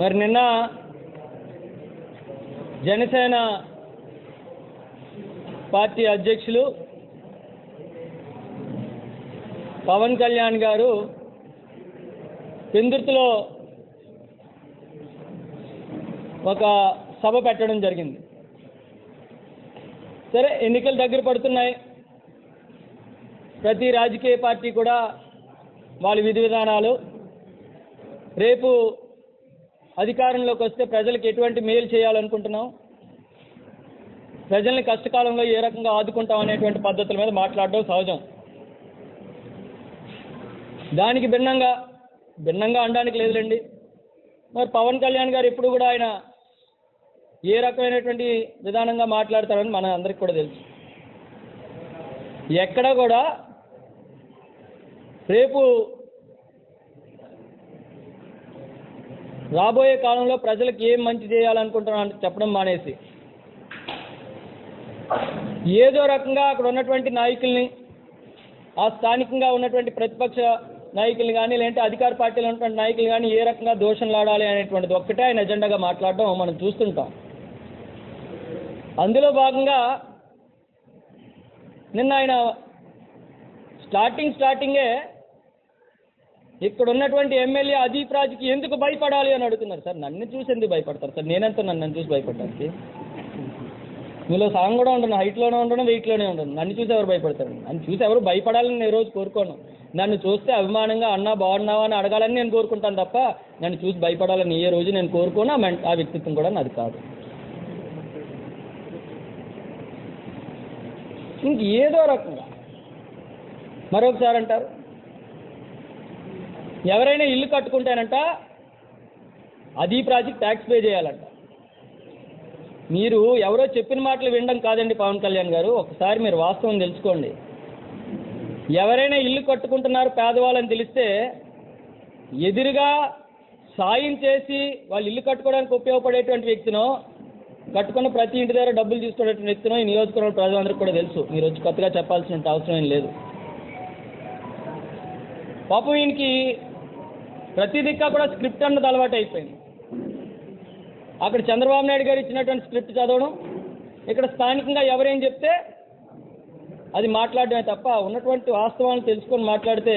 మరి నిన్న జనసేన పార్టీ అధ్యక్షులు పవన్ కళ్యాణ్ గారు పెందుర్తిలో ఒక సభ పెట్టడం జరిగింది. సరే ఎన్నికలు దగ్గర పడుతున్నాయి. ప్రతి రాజకీయ పార్టీ కూడా వాళ్ళ విధి విధానాలు. రేపు అధికారంలోకి వస్తే ప్రజలకు ఎటువంటి మేలు చేయాలనుకుంటున్నాం ప్రజల్ని కష్టకాలంలో ఏ రకంగా ఆదుకుంటాం అనేటువంటి పద్ధతుల మీద మాట్లాడడం సహజం. దానికి భిన్నంగా భిన్నంగా అనడానికి లేదులేండి. మరి పవన్ కళ్యాణ్ గారు ఎప్పుడు కూడా ఆయన ఏ రకమైనటువంటి విధానంగా మాట్లాడతారని మన అందరికి కూడా తెలుసు. ఎక్కడ కూడా రేపు రాబోయే కాలంలో ప్రజలకు ఏం మంచి చేయాలనుకుంటున్నా చెప్పడం మానేసి. ఏదో రకంగా అక్కడ ఉన్నటువంటి నాయకుల్ని ఆ స్థానికంగా ఉన్నటువంటి ప్రతిపక్ష నాయకులు కానీ లేదంటే అధికార పార్టీలో ఉన్నటువంటి నాయకులు కానీ ఏ రకంగా దోషంలాడాలి అనేటువంటిది ఒక్కటే ఆయన ఎజెండాగా మాట్లాడడం మనం చూస్తుంటాం. అందులో భాగంగా నిన్న ఆయన స్టార్టింగ్ స్టార్టింగే ఇక్కడ ఉన్నటువంటి ఎమ్మెల్యే అదీప్ రాజుకి ఎందుకు భయపడాలి అని అడుగుతున్నారు? సార్ నన్ను చూసి ఎందుకు భయపడతారు? సార్ నేనెంత నన్ను చూసి భయపడడానికి? మీలో సగం కూడా ఉండను హైట్లోనే ఉండను వెయిట్లోనే ఉండను నన్ను చూసి ఎవరు భయపడతారు? నన్ను చూసి ఎవరు భయపడాలని నేను రోజు కోరుకోను. నన్ను చూస్తే అభిమానంగా అన్నా బాగున్నావా అని అడగాలని నేను కోరుకుంటాను తప్ప నన్ను చూసి భయపడాలని ఏ రోజు నేను కోరుకోను ఆ ఆ వ్యక్తిత్వం కూడా నాది కాదు. ఇంక ఏదో రకంగా మరొకసారి అంటారు ఎవరైనా ఇల్లు కట్టుకుంటానంట అది ప్రాజెక్ట్ ట్యాక్స్ పే చేయాలంట. మీరు ఎవరో చెప్పిన మాటలు వినడం కాదండి పవన్ కళ్యాణ్ గారు. ఒకసారి మీరు వాస్తవం తెలుసుకోండి. ఎవరైనా ఇల్లు కట్టుకుంటున్నారు పేదవాళ్ళని తెలిస్తే ఎదురుగా సాయం చేసి వాళ్ళు ఇల్లు కట్టుకోవడానికి ఉపయోగపడేటువంటి వ్యక్తినో కట్టుకున్న ప్రతి ఇంటి దగ్గర డబ్బులు తీసుకునేటువంటి వ్యక్తినో ఈ నియోజకవర్గ ప్రజలందరికీ కూడా తెలుసు. మీరు వచ్చి కొత్తగా చెప్పాల్సిన అవసరం ఏం లేదు. పాపం ఈయనకి ప్రతి దిక్కా కూడా స్క్రిప్ట్ అన్నది అలవాటు అయిపోయింది. అక్కడ చంద్రబాబు నాయుడు గారు ఇచ్చినటువంటి స్క్రిప్ట్ చదవడం ఇక్కడ స్థానికంగా ఎవరేం చెప్తే అది మాట్లాడడమే తప్ప ఉన్నటువంటి వాస్తవాలను తెలుసుకొని మాట్లాడితే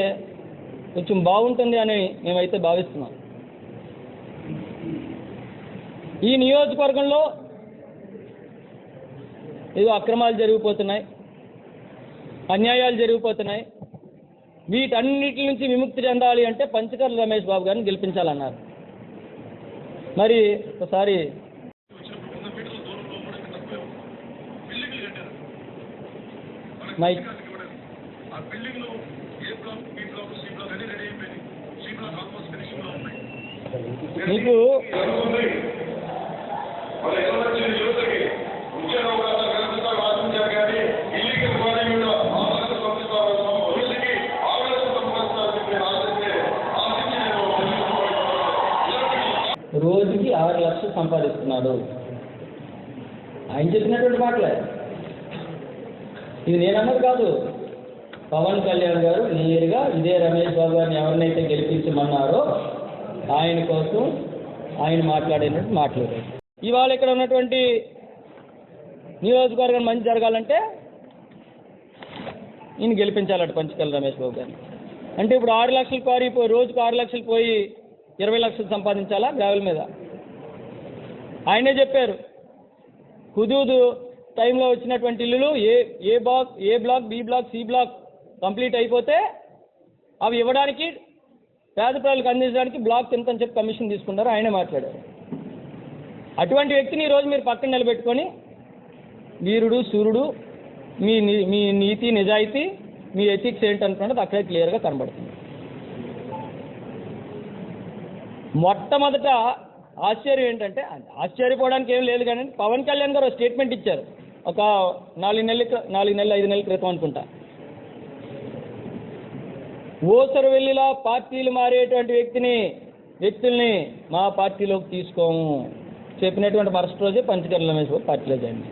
కొంచెం బాగుంటుంది అని మేమైతే భావిస్తున్నాం. ఈ నియోజకవర్గంలో ఏదో అక్రమాలు జరిగిపోతున్నాయి అన్యాయాలు జరిగిపోతున్నాయి. వీటన్నిటి నుంచి విముక్తి చెందాలి అంటే పంచకర్ల రమేష్ బాబు గారిని గెలిపించాలన్నారు. మరి ఒకసారి మైక్ బిల్డింగ్లో A block B block C block అన్ని రెడీ అయిపోయింది సి బ్లాక్ ఆల్మోస్ట్ ఫినిషింగ్లో ఉన్నాయి మీకు మరి ఎలా వచ్చింది యువతకి ఉద్యోగ అవకాశాలు కల్పిస్తారు ఆశించారు కానీ ఇల్లీగల్ వారి మీద ఆలోచన పంపిస్తారు భవిష్యత్తుకి ఆవేశం సంపాదిస్తారు చెప్పి ఆశిస్తే ఆశించి నేను ఇలాంటి రోజుకి ఆరు లక్షలు సంపాదిస్తున్నాడు. ఆయన చెప్పినటువంటి మాటలే. ఇది నేనన్నది కాదు. పవన్ కళ్యాణ్ గారు నేరుగా ఇదే రమేష్ బాబు గారిని ఎవరినైతే గెలిపించమన్నారో ఆయన కోసం ఆయన మాట్లాడినట్టు మాట్లాడారు. ఇవాళ ఇక్కడ ఉన్నటువంటి నియోజకవర్గం మంచి జరగాలంటే ఈయన గెలిపించాలట పంచకల్ రమేష్ బాబు గారిని. అంటే ఇప్పుడు ఆరు లక్షలు కోరి రోజుకు ఆరు లక్షలు పోయి ఇరవై లక్షలు సంపాదించాలా? గ్రావెల్ మీద. ఆయనే చెప్పారు. హుదూదు టైంలో వచ్చినటువంటి ఇల్లులు A A block A block B block C block complete అయిపోతే అవి ఇవ్వడానికి పేద ప్రజలకు అందించడానికి బ్లాక్ ఎంత అని చెప్పి కమిషన్ తీసుకున్నారు. ఆయనే మాట్లాడారు. అటువంటి వ్యక్తిని ఈరోజు మీరు పక్కన నిలబెట్టుకొని వీరుడు సూర్యుడు మీ మీ నీతి నిజాయితీ మీ ఎథిక్స్ ఏంటనుకున్నది అక్కడే క్లియర్గా కనబడుతుంది. మొట్టమొదట ఆశ్చర్యం ఏంటంటే ఆశ్చర్యపోవడానికి ఏం లేదు కానీ పవన్ కళ్యాణ్ గారు స్టేట్మెంట్ ఇచ్చారు. ఒక నాలుగు నెలల నాలుగు నెలలు ఐదు నెలల క్రితం అనుకుంటా. ఓసరు వెళ్ళిలా పార్టీలు మారేటువంటి వ్యక్తిని వ్యక్తుల్ని మా పార్టీలోకి తీసుకోము. చెప్పినటువంటి మరుసటి రోజే పంచకర్ల రమేష్ పార్టీలో జాయిన్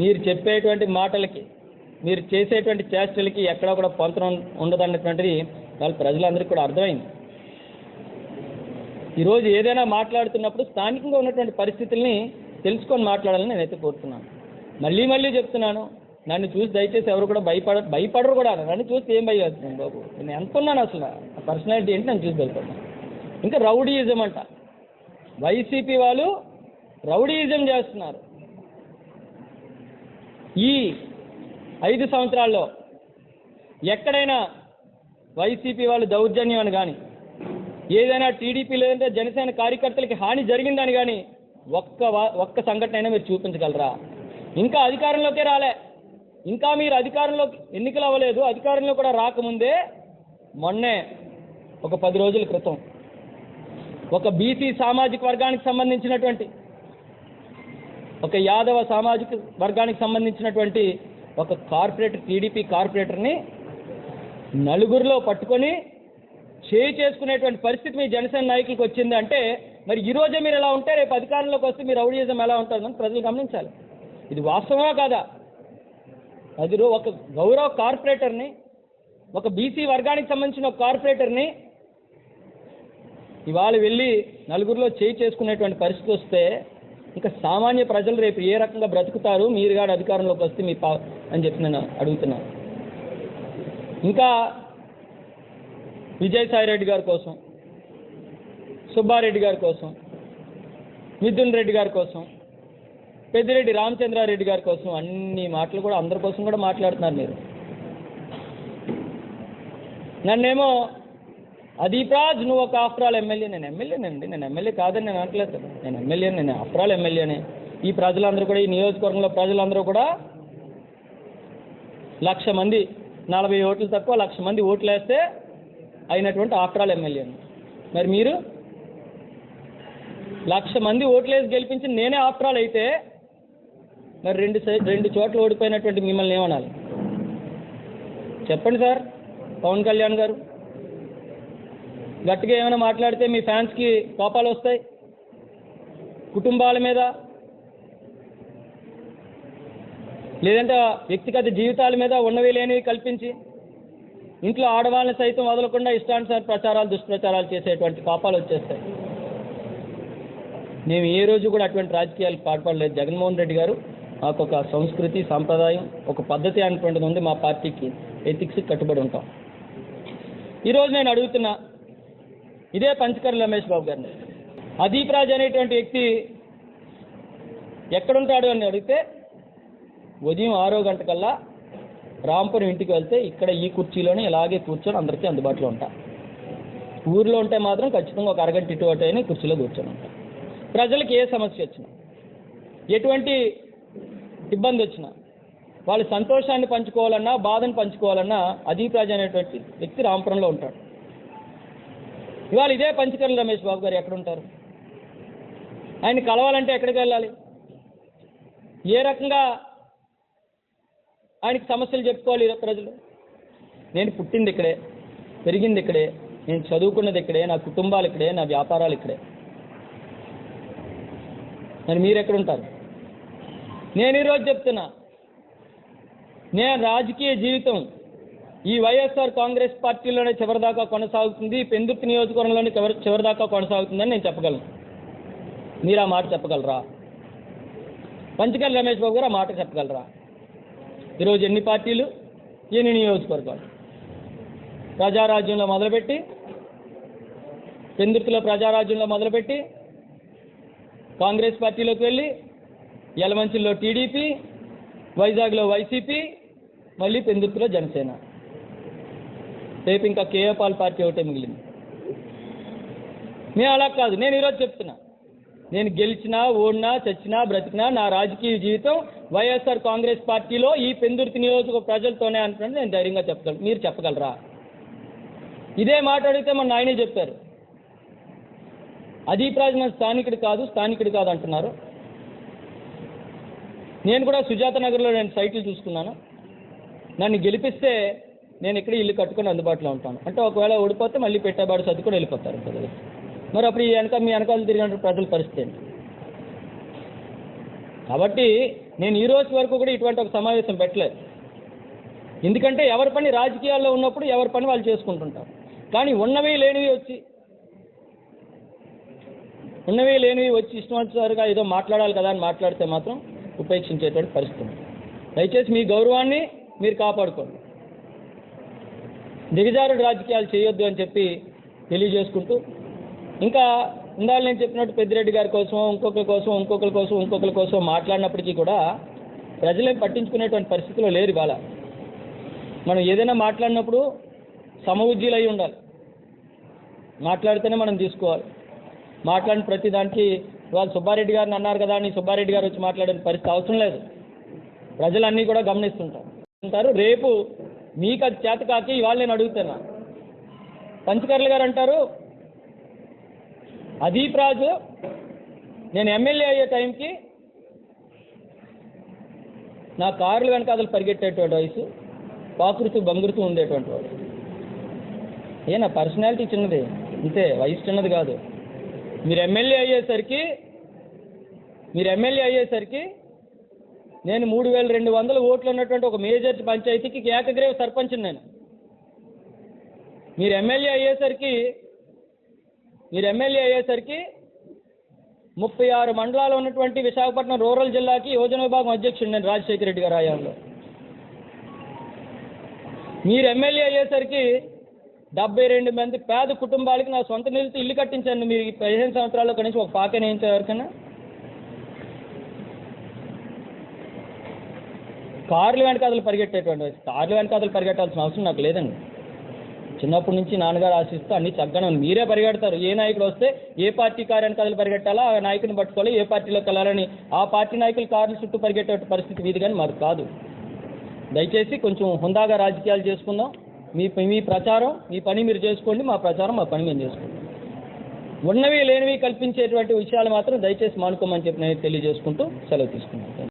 మీరు చెప్పేటువంటి మాటలకి మీరు చేసేటువంటి చేష్టలకి ఎక్కడా కూడా పొంతనం ఉండదన్నటువంటిది వాళ్ళ ప్రజలందరికీ కూడా అర్థమైంది. ఈరోజు ఏదైనా మాట్లాడుతున్నప్పుడు స్థానికంగా ఉన్నటువంటి పరిస్థితుల్ని తెలుసుకొని మాట్లాడాలని నేనైతే కోరుతున్నాను. మళ్ళీ మళ్ళీ చెప్తున్నాను నన్ను చూసి దయచేసి ఎవరు కూడా భయపడ భయపడరు కూడా నన్ను చూసి ఏం భయపడుతున్నాను బాబు? నేను ఎంత ఉన్నాను అసలు? ఆ పర్సనాలిటీ ఏంటి? నన్ను చూసి భయపడుతున్నాను ఇంకా రౌడీయిజం అంట. వైసీపీ వాళ్ళు రౌడీయిజం చేస్తున్నారు. ఈ ఐదు సంవత్సరాల్లో ఎక్కడైనా వైసీపీ వాళ్ళు దౌర్జన్యం అని కానీ ఏదైనా టీడీపీ లేదంటే జనసేన కార్యకర్తలకి హాని జరిగిందని కానీ ఒక్క ఒక్క సంఘటన అయినా మీరు చూపించగలరా? ఇంకా అధికారంలోకే రాలే. ఇంకా మీరు అధికారంలోకి ఎన్నికలు అవ్వలేదు. అధికారంలో కూడా రాకముందే మొన్నే ఒక పది రోజుల క్రితం ఒక బీసీ సామాజిక వర్గానికి సంబంధించినటువంటి ఒక యాదవ సామాజిక వర్గానికి సంబంధించినటువంటి ఒక కార్పొరేటర్ టీడీపీ కార్పొరేటర్ని నలుగురిలో పట్టుకొని చేయి చేసుకునేటువంటి పరిస్థితి మీ జనసేన నాయకులకు వచ్చింది అంటే మరి ఈ రోజే మీరు ఎలా ఉంటే రేపు అధికారంలోకి వస్తే మీరు రౌడీజం ఎలా ఉంటుందని ప్రజలు గమనించాలి. ఇది వాస్తవమా కాదా? అది ఒక గౌరవ కార్పొరేటర్ని ఒక బీసీ వర్గానికి సంబంధించిన ఒక కార్పొరేటర్ని ఇవాళ వెళ్ళి నలుగురిలో చేయి చేసుకునేటువంటి పరిస్థితి వస్తే ఇంకా సామాన్య ప్రజలు రేపు ఏ రకంగా బ్రతుకుతారు మీరు కానీ అధికారంలోకి వస్తే మీ పా అని చెప్పి నేను అడుగుతున్నాను ఇంకా విజయసాయి రెడ్డి గారి కోసం సుబ్బారెడ్డి గారి కోసం మిథున్ రెడ్డి గారి కోసం పెద్దిరెడ్డి రామచంద్రారెడ్డి గారి కోసం అన్ని మాటలు కూడా అందరి కోసం కూడా మాట్లాడుతున్నారు మీరు. నన్నేమో అదీప్రాజ్ నువ్వు ఒక ఆఫ్రాల్ ఎమ్మెల్యే నేను ఎమ్మెల్యేనండి నేను ఎమ్మెల్యే కాదని నేను అనట్లేదు. నేను ఎమ్మెల్యే నేను ఆఫ్రాల్ ఎమ్మెల్యేనే ఈ ప్రజలందరూ కూడా ఈ నియోజకవర్గంలో ప్రజలందరూ కూడా లక్ష మంది నలభై ఓట్లు తక్కువ లక్ష మంది ఓట్లు వేస్తే అయినటువంటి ఆఫ్రాల్ ఎమ్మెల్యేను మరి మీరు? లక్ష మంది ఓట్లేసి గెలిపించి నేనే ఆఫ్రాల్ అయితే మరి రెండు రెండు చోట్ల ఓడిపోయినటువంటి మిమ్మల్ని ఏమనాలి? చెప్పండి సార్ పవన్ కళ్యాణ్ గారు. గట్టిగా ఏమైనా మాట్లాడితే మీ ఫ్యాన్స్కి కోపాలు వస్తాయి? కుటుంబాల మీద? లేదంటే వ్యక్తిగత జీవితాల మీద ఉన్నవి లేనివి కల్పించి? ఇంట్లో ఆడవాళ్ళని సైతం వదలకుండా ఇష్టానుసార ప్రచారాలు దుష్ప్రచారాలు చేసేటువంటి పాపాలు వచ్చేస్తాయి. మేము ఏ రోజు కూడా అటువంటి రాజకీయాలు పాటుపడలేదు జగన్మోహన్ రెడ్డి గారు మాకు ఒక సంస్కృతి సాంప్రదాయం ఒక పద్ధతి అనేటువంటిది ఉంది. మా పార్టీకి ఎథిక్స్ కట్టుబడి ఉంటాం. ఈరోజు నేను అడుగుతున్నా ఇదే పంచకర్ రమేష్ బాబు గారిని. అదీప్ రాజ్ అనేటువంటి వ్యక్తి ఎక్కడుంటాడు అని అడిగితే ఉదయం ఆరో గంటకల్లా రాంపురం ఇంటికి వెళ్తే ఇక్కడ ఈ కుర్చీలోనే ఇలాగే కూర్చొని అందరికీ అందుబాటులో ఉంటా. ఊర్లో ఉంటే మాత్రం ఖచ్చితంగా ఒక అరగంట ఇటు అటు అయినా కుర్చీలో కూర్చొని ఉంటా. ప్రజలకు ఏ సమస్య వచ్చినా ఎటువంటి ఇబ్బంది వచ్చినా వాళ్ళ సంతోషాన్ని పంచుకోవాలన్నా బాధను పంచుకోవాలన్నా అదీప్రాజ అనేటువంటి వ్యక్తి రాంపురంలో ఉంటాడు. ఇవాళ ఇదే పంచకర్ల రమేష్ బాబు గారు ఎక్కడ ఉంటారు ఆయన కలవాలంటే ఎక్కడికి వెళ్ళాలి? ఏ రకంగా ఆయనకి సమస్యలు చెప్పుకోవాలి ప్రజలు. నేను పుట్టింది ఇక్కడే పెరిగింది ఇక్కడే నేను చదువుకున్నది ఇక్కడే నా కుటుంబాలు ఇక్కడే నా వ్యాపారాలు ఇక్కడే. మరి మీరు నేను ఈరోజు చెప్తున్నా నేను రాజకీయ జీవితం ఈ వైఎస్ఆర్ కాంగ్రెస్ పార్టీలోనే చివరిదాకా కొనసాగుతుంది పెందుర్తి నియోజకవర్గంలోనే చివరి చివరిదాకా కొనసాగుతుందని నేను చెప్పగలను. మీరు ఆ మాట చెప్పగలరా? పంచకల్ రమేష్ బాబు గారు ఆ మాట చెప్పగలరా? ఈరోజు ఎన్ని పార్టీలు? ఎన్ని నియోజకవర్గాలు? ప్రజారాజ్యంలో మొదలుపెట్టి పెందుర్తిలో ప్రజారాజ్యంలో మొదలుపెట్టి కాంగ్రెస్ పార్టీలోకి వెళ్ళి యలమంచిలో టీడీపీ వైజాగ్లో వైసీపీ మళ్ళీ పెందుర్తిలో జనసేన. రేపు ఇంకా కేఏపాల్ పార్టీ ఒకటే మిగిలింది. నేను అలా కాదు నేను ఈరోజు చెప్తున్నా. నేను గెలిచినా ఓడినా చచ్చినా బ్రతికినా నా రాజకీయ జీవితం వైఎస్ఆర్ కాంగ్రెస్ పార్టీలో ఈ పెందుర్తి నియోజక ప్రజలతోనే అంటున్నాను నేను ధైర్యంగా చెప్పగలను మీరు చెప్పగలరా? ఇదే మాట అడిగితే మన నాయనే చెప్పారు. అదీప్ రాజ్ మన స్థానికుడు కాదు స్థానికుడు కాదు అంటున్నారు. నేను కూడా సుజాత నగర్లో నేను సైట్లు చూసుకున్నాను. నన్ను గెలిపిస్తే నేను ఇక్కడ ఇల్లు కట్టుకొని అందుబాటులో ఉంటాను. అంటే ఒకవేళ ఓడిపోతే మళ్ళీ పెట్టేబాడు సర్దుకొని వెళ్ళిపోతారు. మరి అప్పుడు ఈ వెనక మీ వెనకాల తిరిగిన ప్రజల పరిస్థితి ఏంటి? కాబట్టి నేను ఈ రోజు వరకు కూడా ఇటువంటి ఒక సమావేశం పెట్టలేదు. ఎందుకంటే ఎవరి పని రాజకీయాల్లో ఉన్నప్పుడు ఎవరి పని వాళ్ళు చేసుకుంటుంటారు. కానీ ఉన్నవి లేనివి వచ్చి ఉన్నవి లేనివి వచ్చి ఇష్టమొచ్చారుగా ఏదో మాట్లాడాలి కదా అని మాట్లాడితే మాత్రం ఉపేక్షించేటువంటి పరిస్థితి దయచేసి మీ గౌరవాన్ని మీరు కాపాడుకోండి. దిగజారుడు రాజకీయాలు చేయొద్దు అని చెప్పి తెలియజేసుకుంటూ ఇంకా ఇందాక నేను చెప్పినట్టు పెద్దిరెడ్డి గారి కోసం ఇంకొకరి కోసం ఇంకొకరి కోసం ఇంకొకరి కోసం మాట్లాడినప్పటికీ కూడా ప్రజలే పట్టించుకునేటువంటి పరిస్థితిలో లేరు ఇవాళ. మనం ఏదైనా మాట్లాడినప్పుడు సమవుజ్జీలు అయి ఉండాలి. మాట్లాడితేనే మనం తీసుకోవాలి. మాట్లాడిన ప్రతి దానికి వాళ్ళు సుబ్బారెడ్డి గారిని అన్నారు కదా అని సుబ్బారెడ్డి గారు వచ్చి మాట్లాడిన పరిస్థితి అవసరం లేదు. ప్రజలన్నీ కూడా గమనిస్తుంటారు. అంటారు రేపు మీకు అది చేత కాకి ఇవాళ నేను అడుగుతున్నా. పంచకర్ల గారు అంటారు అదీప్ రాజు నేను ఎమ్మెల్యే అయ్యే టైంకి నా కార్లు అసలు పరిగెట్టేటువంటి వయసు పాకురుతూ బంగురుతూ ఉండేటువంటి వాడు. ఏ నా పర్సనాలిటీ చిన్నది. అంతే వయసు చిన్నది కాదు. మీరు ఎమ్మెల్యే అయ్యేసరికి మీరు ఎమ్మెల్యే అయ్యేసరికి నేను మూడు వేల రెండు వందల ఓట్లు ఉన్నటువంటి ఒక మేజర్ పంచాయతీకి ఏకగ్రీవ సర్పంచ్ నేను. మీరు ఎమ్మెల్యే అయ్యేసరికి మీరు ఎమ్మెల్యే అయ్యేసరికి ముప్పై ఆరు మండలాలు ఉన్నటువంటి విశాఖపట్నం రూరల్ జిల్లాకి యోజన విభాగం అధ్యక్షుడు నేను రాజశేఖర రెడ్డి గారు హయాంలో మీరు ఎమ్మెల్యే అయ్యేసరికి డెబ్బై రెండు మంది పేద కుటుంబాలకి నా సొంత నిధులతో ఇల్లు కట్టించాను. మీరు పదిహేను సంవత్సరాల్లో కనీసం ఒక పాకనే ఎవరికైనా కార్లు వెనకాదలు పరిగెట్టేటువంటి కార్లు వెనకాదలు పరిగెట్టాల్సిన అవసరం నాకు లేదండి. చిన్నప్పటి నుంచి నాన్నగారు ఆశిస్తూ అన్ని చక్కగా ఉంది. మీరే పరిగెడతారు. ఏ నాయకుడు వస్తే ఏ పార్టీ కారు వెనకాదలు పరిగెట్టాలో ఆ నాయకుని పట్టుకోవాలి ఏ పార్టీలోకి వెళ్ళాలని ఆ పార్టీ నాయకులు కార్లు చుట్టూ పరిగెట్టే పరిస్థితి మీది కానీ మాకు కాదు. దయచేసి కొంచెం హుందాగా రాజకీయాలు చేసుకుందాం. మీ మీ ప్రచారం మీ పని మీరు చేసుకోండి మా ప్రచారం మా పని మేము చేసుకోండి. ఉన్నవి లేనివి కల్పించేటువంటి విషయాలు మాత్రం దయచేసి మానుకోమని చెప్పి నేను తెలియజేసుకుంటూ సెలవు తీసుకున్నాను